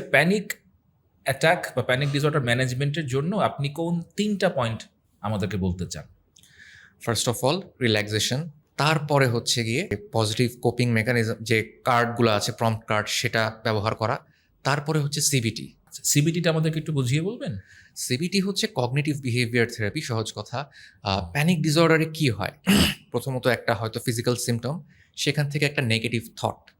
Panic attack বা panic disorder ম্যানেজমেন্টের জন্য আপনি কোন তিনটা পয়েন্ট আমাদেরকে বলতে চান? ফার্স্ট অফ অল রিল্যাক্সেশন তারপরে হচ্ছে গিয়ে পজিটিভ কোপিং মেকানিজম যে কার্ডগুলো আছে প্রম্পট কার্ড সেটা ব্যবহার করা। তারপরে হচ্ছে সিবিটি সিবিটিটা আমাদেরকে একটু বুঝিয়ে বলবেন? সিবিটি হচ্ছে কগনিটিভ বিহেভিয়ার থেরাপি সহজ কথা। প্যানিক ডিসঅর্ডারে কি হয়? প্রথমত একটা হয়তো ফিজিক্যাল সিমটম সেখান থেকে একটা নেগেটিভ থট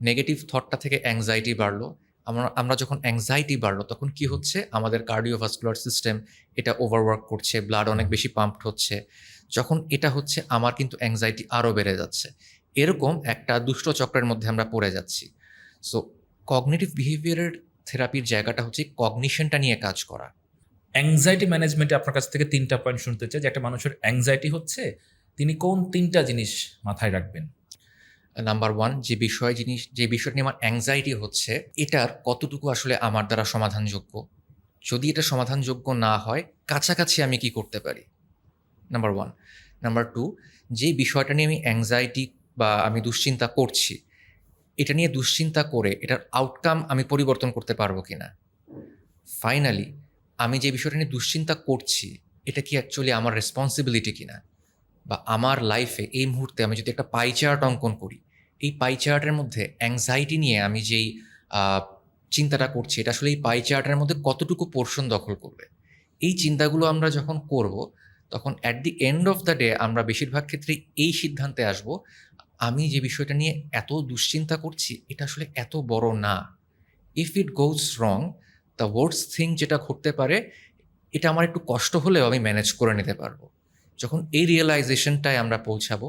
নেগেটিভ থটটা থেকে অ্যাংজাইটি বাড়লো। আমরা আমরা যখন অ্যাংজাইটি বাড়লো, তখন কি হচ্ছে? আমাদের কার্ডিওভাস্কুলার সিস্টেম এটা ওভারওয়ার্ক করছে ব্লাড অনেক বেশি পাম্পড হচ্ছে। যখন এটা হচ্ছে, আমার কিন্তু অ্যাংজাইটি আরও বেড়ে যাচ্ছে। এরকম একটা দুষ্ট চক্রের মধ্যে আমরা পড়ে যাচ্ছি। সো কগনিটিভ বিহেভিয়ারের থেরাপির জায়গাটা হচ্ছে কগনিশনটা নিয়ে কাজ করা। অ্যাংজাইটি ম্যানেজমেন্টে আপনার কাছ থেকে তিনটা পয়েন্ট শুনতে চাই, যে একটা মানুষের অ্যাংজাইটি হচ্ছে, তিনি কোন তিনটা জিনিস মাথায় রাখবেন? নাম্বার ওয়ান যে বিষয় জিনিস, যে বিষয়টা নিয়ে আমার অ্যাংজাইটি হচ্ছে, এটার কতটুকু আসলে আমার দ্বারা সমাধানযোগ্য? যদি এটা সমাধানযোগ্য না হয়, কাছাকাছি আমি কি করতে পারি? নাম্বার ওয়ান নাম্বার টু যে বিষয়টা নিয়ে আমি অ্যাংজাইটি বা আমি দুশ্চিন্তা করছি, এটা নিয়ে দুশ্চিন্তা করে এটার আউটকাম আমি পরিবর্তন করতে পারব কি না ফাইনালি আমি যে বিষয়টা নিয়ে দুশ্চিন্তা করছি, এটা কি অ্যাকচুয়ালি আমার রেসপন্সিবিলিটি কিনা? বা আমার লাইফে এই মুহূর্তে আমি যদি একটা পাই চার্ট অঙ্কন করি এই পাই চার্টের মধ্যে অ্যাংজাইটি নিয়ে আমি যেই চিন্তাটা করছি, এটা আসলে এই পাই চার্টের মধ্যে কতটুকু পোর্শন দখল করবে? এই চিন্তাগুলো আমরা যখন করব, তখন at the end of the day আমরা বেশিরভাগ ক্ষেত্রে এই সিদ্ধান্তে আসব, আমি যে বিষয়টা নিয়ে এত দুশ্চিন্তা করছি, এটা আসলে এত বড় না। If it goes wrong the words thing যেটা ঘটতে পারে, এটা আমার একটু কষ্ট হলেও আমি ম্যানেজ করে নিতে পারব। যখন এই রিয়েলাইজেশনটায় আমরা পৌঁছাবো,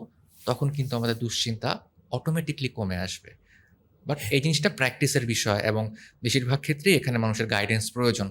তখন কিন্তু আমাদের দুশ্চিন্তা অটোমেটিকলি কমে আসবে। বাট এই জিনিসটা প্র্যাকটিসের বিষয় এবং বেশিরভাগ ক্ষেত্রেই এখানে মানুষের গাইডেন্স প্রয়োজন।